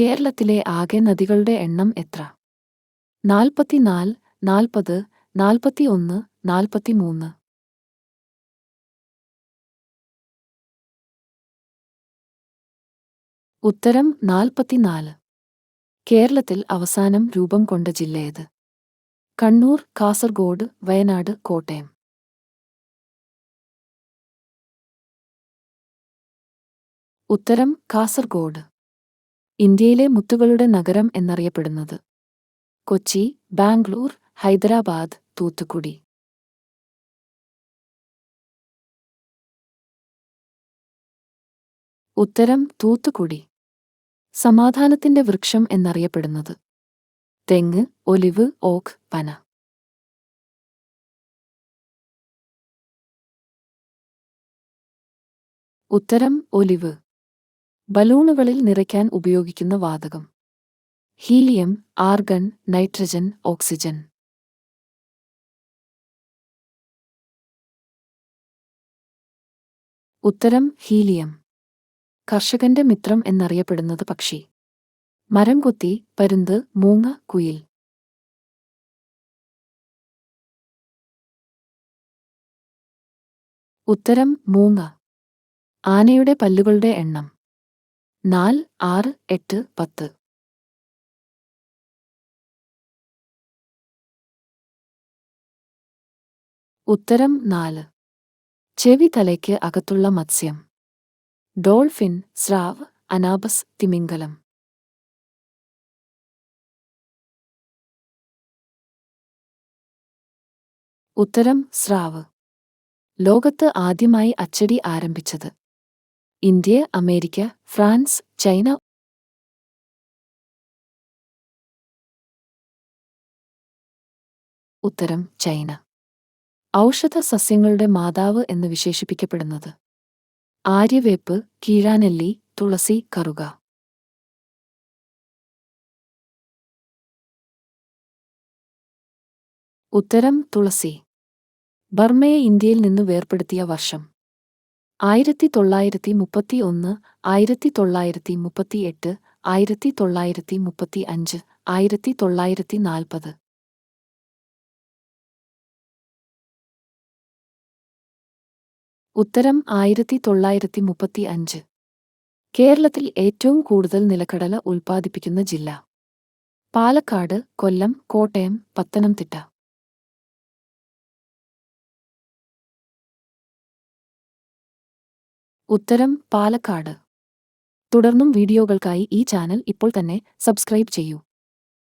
കേരളത്തിലെ ആകെ നദികളുടെ എണ്ണം എത്ര? നാൽപ്പത്തിനാല് നാൽപ്പത് നാൽപ്പത്തിയൊന്ന് നാൽപ്പത്തിമൂന്ന്. ഉത്തരം നാൽപ്പത്തിനാല്. കേരളത്തിൽ അവസാനം രൂപം കൊണ്ട ജില്ലയേത് കണ്ണൂർ കാസർഗോഡ് വയനാട് കോട്ടയം. ഉത്തരം കാസർഗോഡ്. ഇന്ത്യയിലെ മുത്തുകളുടെ നഗരം എന്നറിയപ്പെടുന്നത്. കൊച്ചി ബാംഗ്ലൂർ ഹൈദരാബാദ് തൂത്തുക്കുടി. ഉത്തരം തൂത്തുക്കുടി. സമാധാനത്തിന്റെ വൃക്ഷം എന്നറിയപ്പെടുന്നത്. തെങ്ങ് ഒലിവ് ഓക്ക് പന. ഉത്തരം ഒലിവ്. ബലൂണുകളിൽ നിറയ്ക്കാൻ ഉപയോഗിക്കുന്ന വാതകം. Helium argon nitrogen oxygen. ഉത്തരം ഹീലിയം. കർഷകന്റെ മിത്രം എന്നറിയപ്പെടുന്നത് പക്ഷി. മരം കൊത്തി പരുന്ത് മൂങ്ങ കുയിൽ. ഉത്തരം മൂങ്ങ. ആനയുടെ പല്ലുകളുടെ എണ്ണം. നാൽ ആറ് എട്ട് പത്ത്. ഉത്തരം നാല്. ചെവി തലയ്ക്ക് അകത്തുള്ള മത്സ്യം. ഡോൾഫിൻ സ്രാവ് അനാബസ് തിമിംഗലം. ഉത്തരം സ്രാവ്. ലോകത്ത് ആദ്യമായി അച്ചടി ആരംഭിച്ചത്. ഇന്ത്യ അമേരിക്ക ഫ്രാൻസ് ചൈന ഉത്തരം ചൈന. ഔഷധ സസ്യങ്ങളുടെ മാതാവ് എന്ന് വിശേഷിപ്പിക്കപ്പെടുന്നത്. ആര്യവേപ്പ് കീഴാനെല്ലി തുളസി കറുക. ഉത്തരം തുളസി. ബർമയെ ഇന്ത്യയിൽ നിന്ന് വേർപ്പെടുത്തിയ വർഷം. ആയിരത്തി തൊള്ളായിരത്തി മുപ്പത്തി ഒന്ന് ആയിരത്തി തൊള്ളായിരത്തി മുപ്പത്തി എട്ട് ആയിരത്തി തൊള്ളായിരത്തി മുപ്പത്തി അഞ്ച് ആയിരത്തി തൊള്ളായിരത്തി നാൽപ്പത് ഉത്തരം ആയിരത്തി തൊള്ളായിരത്തി മുപ്പത്തി അഞ്ച് കേരളത്തിൽ ഏറ്റവും കൂടുതൽ നിലക്കടല ഉൽപ്പാദിപ്പിക്കുന്ന ജില്ല. പാലക്കാട് കൊല്ലം കോട്ടയം പത്തനംതിട്ട. ഉത്തരം പാലക്കാട്. തുടർന്നും വീഡിയോകൾക്കായി ഈ ചാനൽ ഇപ്പോൾ തന്നെ സബ്സ്ക്രൈബ് ചെയ്യൂ.